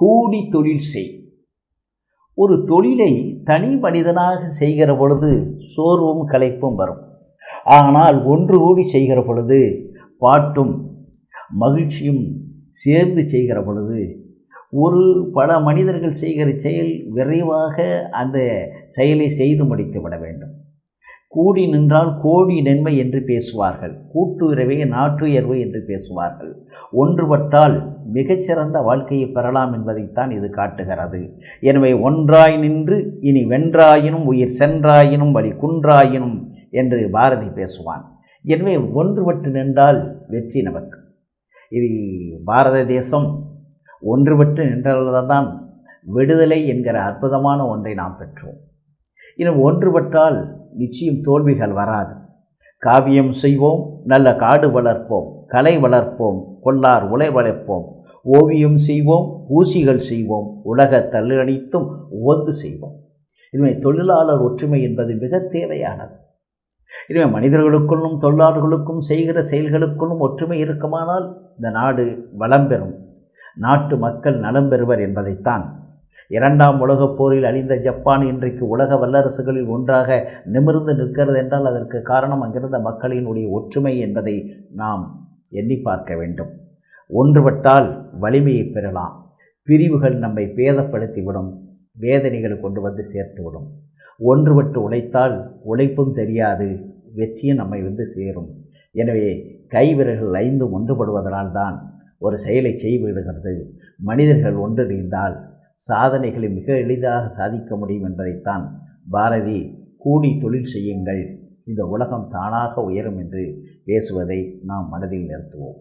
கூடி தொழில் செய். ஒரு தொழிலை தனி மனிதனாக செய்கிற பொழுது சோர்வும் களைப்பும் வரும். ஆனால் ஒன்று கூடி செய்கிற பொழுது பாட்டும் மகிழ்ச்சியும் சேர்ந்து செய்கிற பொழுது ஒரு பல மனிதர்கள் செய்கிற செயல் விரைவாக அந்த செயலை செய்து முடித்து விட வேண்டும். கூடி நின்றால் கோடி நன்மை என்று பேசுவார்கள். கூட்டுறவே நாட்டுயர்வு என்று பேசுவார்கள். ஒன்றுபட்டால் மிகச்சிறந்த வாழ்க்கையை பெறலாம் என்பதைத்தான் இது காட்டுகிறது. எனவே ஒன்றாய் நின்று இனி வென்றாயினும் உயிர் சென்றாயினும் வழி குன்றாயினும் என்று பாரதி பேசுவான். எனவே ஒன்றுபட்டு நின்றால் வெற்றி நமக்கு. இது பாரத தேசம் ஒன்றுபட்டு நின்றால்தான் விடுதலை என்கிற அற்புதமான ஒன்றை நாம் பெற்றோம். இன்னும் ஒன்றுபட்டால் நிச்சயம் தோல்விகள் வராது. காவியம் செய்வோம் நல்ல காடு வளர்ப்போம் கலை வளர்ப்போம் கொள்ளார் உலை வளர்ப்போம். ஓவியம் செய்வோம் ஊசிகள் செய்வோம் உலக தள்ளடித்தும் ஒன்று செய்வோம். இனிமே தொழிலாளர் ஒற்றுமை என்பது மிக தேவையானது. இனிமே மனிதர்களுக்குள்ளும் தொழிலாளர்களுக்கும் செய்கிற செயல்களுக்குள்ளும் ஒற்றுமை இருக்குமானால் இந்த நாடு வளம் பெறும். நாட்டு மக்கள் நலம் பெறுவர் என்பதைத்தான் இரண்டாம் உலகப் போரில் அழிந்த ஜப்பான் இன்றைக்கு உலக வல்லரசுகளில் ஒன்றாக நிமிர்ந்து நிற்கிறது என்றால் அதற்கு காரணம் அங்கிருந்த மக்களினுடைய ஒற்றுமை என்பதை நாம் எண்ணி பார்க்க வேண்டும். ஒன்றுபட்டால் வலிமையை பெறலாம். பிரிவுகள் நம்மை பேதப்படுத்திவிடும். வேதனைகளை கொண்டு வந்து சேர்த்துவிடும். ஒன்றுபட்டு உழைத்தால் உழைப்பும் தெரியாது. வெற்றியும் நம்மை வந்து சேரும். எனவே கைவிரல்கள் ஐந்து ஒன்றுபடுவதனால்தான் ஒரு செயலை செய்விடுகிறது மனிதர்கள் ஒன்றிணைந்தால் சாதனைகளை மிக எளிதாக சாதிக்க முடியும் என்பதைத்தான் பாரதி கூடி தொழில் செய்யுங்கள். இந்த உலகம் தானாக உயரும் என்று பேசுவதை நாம் மனதில் நிறுத்துவோம்.